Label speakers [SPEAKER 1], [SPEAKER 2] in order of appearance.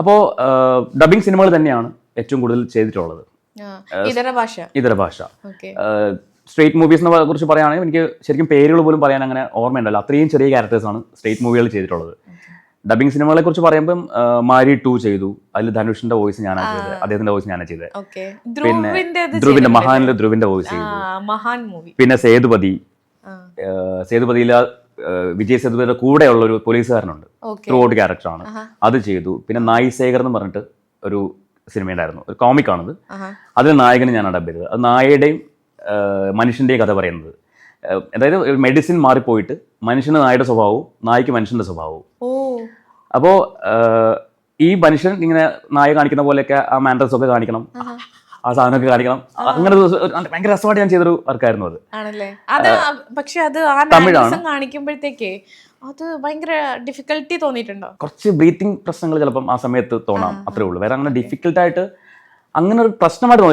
[SPEAKER 1] അപ്പോൾ ഡബിങ് സിനിമകൾ തന്നെയാണ് ഏറ്റവും കൂടുതൽ ചെയ്തിട്ടുള്ളത്.
[SPEAKER 2] ഇതര ഭാഷ.
[SPEAKER 1] ഇതര ഭാഷ.
[SPEAKER 2] എന്നെ
[SPEAKER 1] സ്ട്രേറ്റ് മൂവീസിനെ കുറിച്ച് പറയുകയാണെങ്കിൽ എനിക്ക് ശരിക്കും പേരുകൾ പോലും പറയാൻ അങ്ങനെ ഓർമ്മയുണ്ടല്ലോ. അത്രയും ചെറിയ ക്യാരക്ടേഴ്സാണ് സ്ട്രേറ്റ് മൂവികൾ ചെയ്തിട്ടുള്ളത്. ഡബിങ് സിനിമകളെ കുറിച്ച് പറയുമ്പം മാരി ടു ചെയ്തു. അതിൽ ധനുഷിന്റെ വോയിസ് ഞാനാണ് ചെയ്തത്. അദ്ദേഹത്തിന്റെ വോയിസ് ഞാനാണ് ചെയ്തത്. പിന്നെ
[SPEAKER 2] ധ്രുവിന്റെ
[SPEAKER 1] മഹാനിലെ ധ്രുവിന്റെ വോയിസ് ചെയ്തു. പിന്നെ സേതുപതി. സേതുപതിയിൽ വിജയ് സേതുപതിയുടെ കൂടെയുള്ള ഒരു പോലീസുകാരനുണ്ട്. ത്രൂ ഔട്ട് ക്യാരക്ടറാണ് അത് ചെയ്തു. പിന്നെ നായി ശേഖർ എന്ന് പറഞ്ഞിട്ട് ഒരു സിനിമയുണ്ടായിരുന്നു ഒരു കോമിക്കാണത് അതിൽ നായകന് ഞാൻ അഡബ് ചെയ്തത്. അത് നായയുടെയും മനുഷ്യന്റെയും മനുഷ്യന്റെയും കഥ പറയുന്നത്. അതായത് മെഡിസിൻ മാറിപ്പോയിട്ട് മനുഷ്യന് നായയുടെ സ്വഭാവവും നായ്ക്ക് മനുഷ്യന്റെ സ്വഭാവവും. അപ്പോൾ ഈ മനുഷ്യൻ ഇങ്ങനെ നായ കാണിക്കുന്ന പോലെയൊക്കെ ആ മാൻഡ്രസ് ഒക്കെ കാണിക്കണം. ആ സാധനമൊക്കെ കാണിക്കണം. അങ്ങനെ ഭയങ്കര രസമായിട്ട് ഞാൻ ചെയ്തൊരു വർക്കായിരുന്നു അത്.
[SPEAKER 2] ആണല്ലേ? അത് പക്ഷെ അത് ആ
[SPEAKER 1] തമിഴാണ്.
[SPEAKER 2] കാണിക്കുമ്പോഴത്തേക്ക് അത് ഭയങ്കര ഡിഫിക്കൽട്ടി തോന്നിയിട്ടുണ്ടോ?
[SPEAKER 1] കുറച്ച് ബ്രീത്തിങ് പ്രശ്നങ്ങൾ ചിലപ്പം ആ സമയത്ത് തോന്നാം. അത്രേ ഉള്ളൂ. വേറെ അങ്ങനെ ഡിഫിക്കൽട്ടായിട്ട് അങ്ങനെ ഒരു പ്രശ്നമായിട്ട്